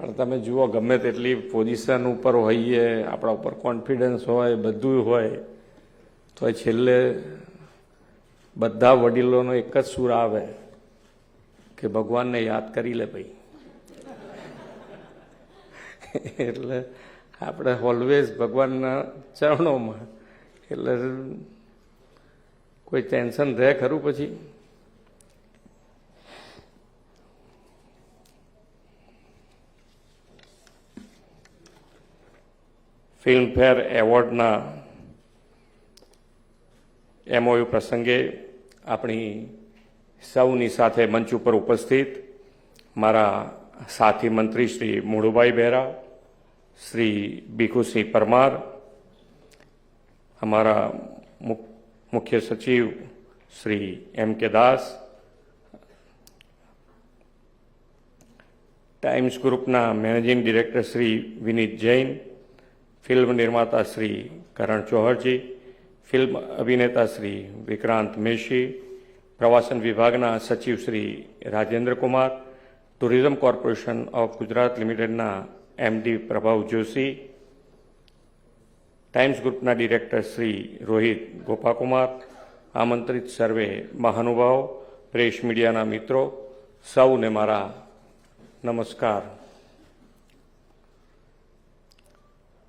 પણ તમે જુઓ, ગમે તેટલી પોઝિશન ઉપર હોઈએ, આપણા ઉપર કોન્ફિડન્સ હોય, બધું હોય, તો છેલ્લે બધા વડીલોનો એક જ સૂર આવે કે ભગવાનને યાદ કરી લે ભાઈ. એટલે આપણે ઓલવેઝ ભગવાનના ચરણોમાં, એટલે કોઈ ટેન્શન રહે ખરું પછી? ફિલ્મફેર એવોર્ડના એમઓયુ પ્રસંગે આપણી સૌની સાથે મંચ ઉપર ઉપસ્થિત મારા સાથી મંત્રી શ્રી મુળુભાઈ બહેરા શ્રી ભીખુસિંહ પરમાર, અમારા મુખ- મુખ્ય સચિવ Shri M K Das, Times ગ્રુપના managing director Shri Vineet Jain film નિર્માતા શ્રી કરણ ચૌહરજી, ફિલ્મ અભિનેતા શ્રી વિક્રાંત મેશી, પ્રવાસન વિભાગના સચિવ Shri Rajendra Kumar, tourism corporation of Gujarat લિમિટેડના એમડી પ્રભાવ જોશી, ટાઈમ્સ ગ્રુપના ડિરેક્ટર શ્રી રોહિત ગોપાકુમાર, આમંત્રિત સર્વે મહાનુભાવો, પ્રેસ મીડિયાના મિત્રો, સૌને મારા નમસ્કાર.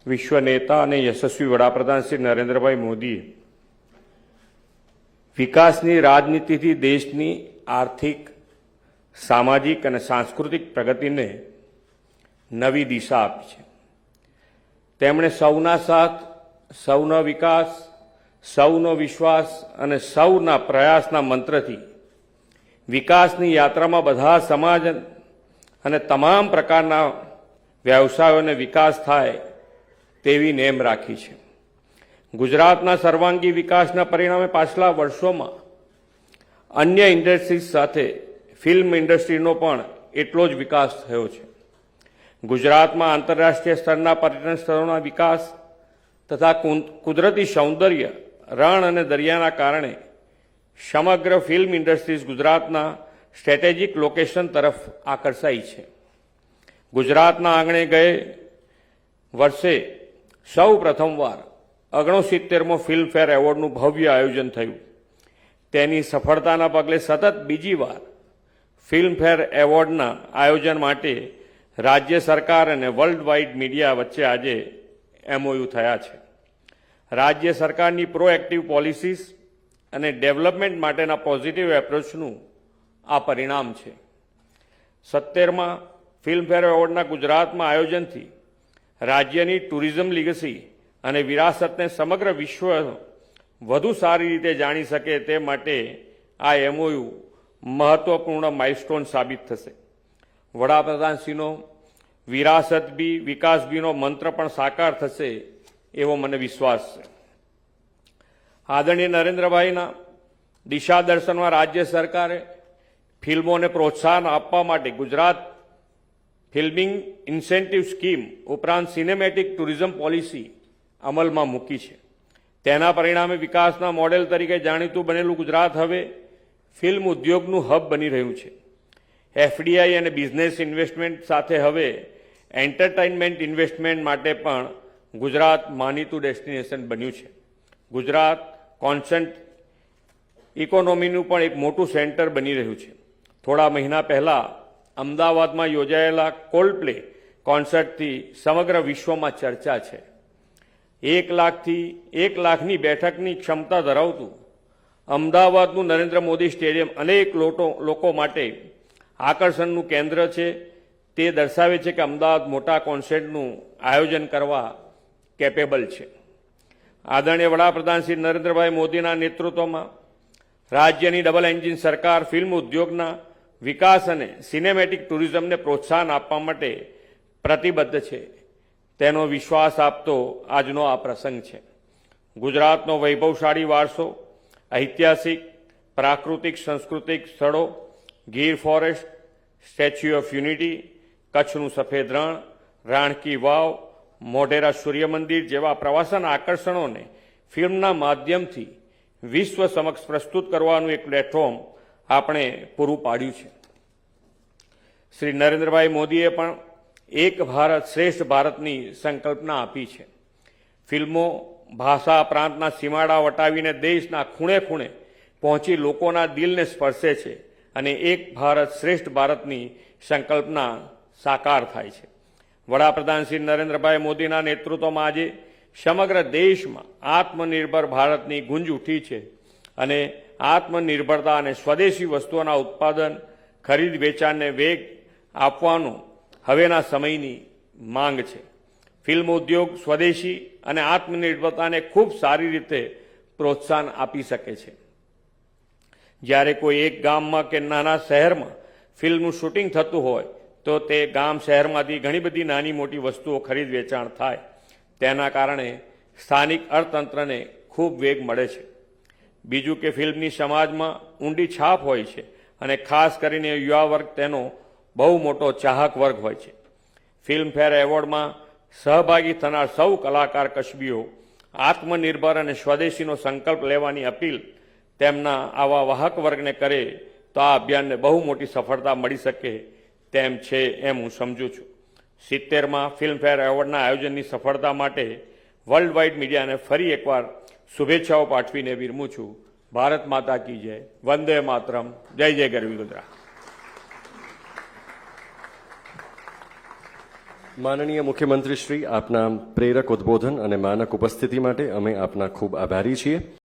વિશ્વ નેતા અને યશસ્વી વડાપ્રધાન શ્રી નરેન્દ્રભાઈ મોદીએ વિકાસની રાજનીતિથી દેશની આર્થિક, સામાજિક અને સાંસ્કૃતિક પ્રગતિને નવી દિશા આપી છે. તેમણે સૌના સાથ, સૌનો વિકાસ, સૌનો વિશ્વાસ અને સૌના પ્રયાસના મંત્રથી વિકાસની યાત્રામાં બધા સમાજ અને તમામ પ્રકારના વ્યવસાયોને વિકાસ થાય તેવી નેમ રાખી છે. ગુજરાતના સર્વાંગી વિકાસના પરિણામે પાછલા વર્ષોમાં અન્ય ઇન્ડસ્ટ્રીઝ સાથે ફિલ્મ ઇન્ડસ્ટ્રીનો પણ એટલો જ વિકાસ થયો છે. ગુજરાતમાં આંતરરાષ્ટ્રીય સ્તરના પર્યટન સ્થળોના વિકાસ તથા કુદરતી સૌંદર્ય, રણ અને દરિયાના કારણે સમગ્ર ફિલ્મ ઇન્ડસ્ટ્રીઝ ગુજરાતના સ્ટ્રેટેજિક લોકેશન તરફ આકર્ષાઈ છે. ગુજરાતના આંગણે ગયે વર્ષે સૌ પ્રથમવાર ઓગણસિત્તેરમો ફિલ્મફેર એવોર્ડનું ભવ્ય આયોજન થયું. તેની સફળતાના પગલે સતત બીજી વાર ફિલ્મફેર એવોર્ડના આયોજન માટે રાજ્ય સરકાર અને વર્લ્ડ વાઇડ મીડિયા વચ્ચે આજે એમઓયુ થયા છે. રાજ્ય સરકારની પ્રોએક્ટિવ પોલિસીસ અને ડેવલપમેન્ટ માટેના પોઝિટિવ એપ્રોચનું આ પરિણામ છે. સત્તેરમાં ફિલ્મફેર એવોર્ડના ગુજરાતમાં આયોજનથી રાજ્યની ટુરિઝમ લીગસી અને વિરાસતને સમગ્ર વિશ્વ વધુ સારી રીતે જાણી શકે તે માટે આ એમઓયુ મહત્વપૂર્ણ માઇલસ્ટોન સાબિત થશે. વડાપ્રધાનશ્રીનો વિરાસત બી, વિકાસ બીનો મંત્ર પણ સાકાર થશે એવો મને વિશ્વાસ છે. આદરણીય નરેન્દ્રભાઈના દિશા દર્શનમાં રાજ્ય સરકારે ફિલ્મોને પ્રોત્સાહન આપવા માટે ગુજરાત ફિલ્મિંગ ઇન્સેન્ટિવ સ્કીમ ઉપરાંત સિનેમેટિક ટુરિઝમ પોલિસી અમલમાં મૂકી છે. તેના પરિણામે વિકાસના મોડેલ તરીકે જાણીતું બનેલું ગુજરાત હવે ફિલ્મ ઉદ્યોગનું હબ બની રહ્યું છે. એફડીઆઈ અને બિઝનેસ ઇન્વેસ્ટમેન્ટ સાથે હવે એન્ટરટેઇનમેન્ટ ઇન્વેસ્ટમેન્ટ માટે પણ ગુજરાત માનીતું ડેસ્ટિનેશન બન્યું છે. ગુજરાત કોન્સન્ટ ઇકોનોમીનું પણ એક મોટું સેન્ટર બની રહ્યું છે. થોડા મહિના પહેલા અમદાવાદમાં યોજાયેલા કોલ્ડ પ્લે કોન્સર્ટથી સમગ્ર વિશ્વમાં ચર્ચા છે. એક લાખથી એક લાખની બેઠકની ક્ષમતા ધરાવતું અમદાવાદનું નરેન્દ્ર મોદી સ્ટેડિયમ અનેક લોટો, લોકો માટે આકર્ષણનું કેન્દ્ર છે. તે દર્શાવે છે કે અમદાવાદ મોટા કોન્સર્ટનું આયોજન કરવા કેપેબલ છે. આદરણીય વડાપ્રધાન શ્રી નરેન્દ્રભાઈ મોદીના નેતૃત્વમાં રાજ્યની ડબલ એન્જિન સરકાર ફિલ્મ ઉદ્યોગના વિકાસ અને સિનેમેટિક ટુરિઝમને પ્રોત્સાહન આપવા માટે પ્રતિબદ્ધ છે. તેનો વિશ્વાસ આપતો આજનો આ પ્રસંગ છે. ગુજરાતનો વૈભવશાળી વારસો, ઐતિહાસિક, પ્રાકૃતિક, સાંસ્કૃતિક સ્થળો, Gir forest, statue of unity, કચ્છનું સફેદ રણ, રાણકી વાવ, મોઢેરા સૂર્ય મંદિર જેવા પ્રવાસન આકર્ષણોને ફિલ્મના માધ્યમથી વિશ્વ સમક્ષ પ્રસ્તુત કરવાનું એક પ્લેટફોર્મ આપણે પૂરું પાડ્યું છે. શ્રી નરેન્દ્રભાઈ મોદીએ પણ એક ભારત શ્રેષ્ઠ ભારતની સંકલ્પના આપી છે. ફિલ્મો ભાષા પ્રાંતના સીમાડા વટાવીને દેશના ખૂણે ખૂણે પહોંચી લોકોના દિલને સ્પર્શે છે અને એક ભારત શ્રેષ્ઠ ભારતની સંકલ્પના સાકાર થાય છે. વડાપ્રધાન શ્રી નરેન્દ્રભાઈ મોદીના નેતૃત્વમાં આજે સમગ્ર દેશમાં આત્મનિર્ભર ભારતની ગુંજ ઉઠી છે. અને આત્મનિર્ભરતા અને સ્વદેશી વસ્તુઓના ઉત્પાદન, ખરીદ વેચાણને વેગ આપવાનું હવેના સમયની માંગ છે. ફિલ્મ ઉદ્યોગ સ્વદેશી અને આત્મનિર્ભરતાને ખૂબ સારી રીતે પ્રોત્સાહન આપી શકે છે. જ્યારે કોઈ એક ગામમાં કે નાના શહેરમાં ફિલ્મનું શૂટિંગ થતું હોય, તો તે ગામ શહેરમાંથી ઘણી બધી નાની મોટી વસ્તુઓ ખરીદ વેચાણ થાય. તેના કારણે સ્થાનિક અર્થતંત્રને ખૂબ વેગ મળે છે. બીજું કે ફિલ્મની સમાજમાં ઊંડી છાપ હોય છે અને ખાસ કરીને યુવા વર્ગ તેનો બહુ મોટો ચાહક વર્ગ હોય છે. ફિલ્મફેર એવોર્ડમાં સહભાગી થનાર સૌ કલાકાર કશબીઓ આત્મનિર્ભર અને સ્વદેશીનો સંકલ્પ લેવાની અપીલ તેમના આવા વાહક વર્ગને કરે તો આ અભિયાનને બહુ મોટી સફળતા મળી શકે તેમ છે એમ હું સમજુ છું. સિત્તેરમાં ફિલ્મફેર એવોર્ડના આયોજનની સફળતા માટે વર્લ્ડ વાઇડ મીડિયાને ફરી એકવાર શુભેચ્છાઓ પાઠવીને વિરમું છું. ભારત માતા કી જય. વંદે માતરમ. જય જય ગરવી ગુજરાત. માનનીય મુખ્યમંત્રી શ્રી, આપના પ્રેરક ઉદ્બોધન અને માનક ઉપસ્થિતિ માટે અમે આપના ખૂબ આભારી છીએ.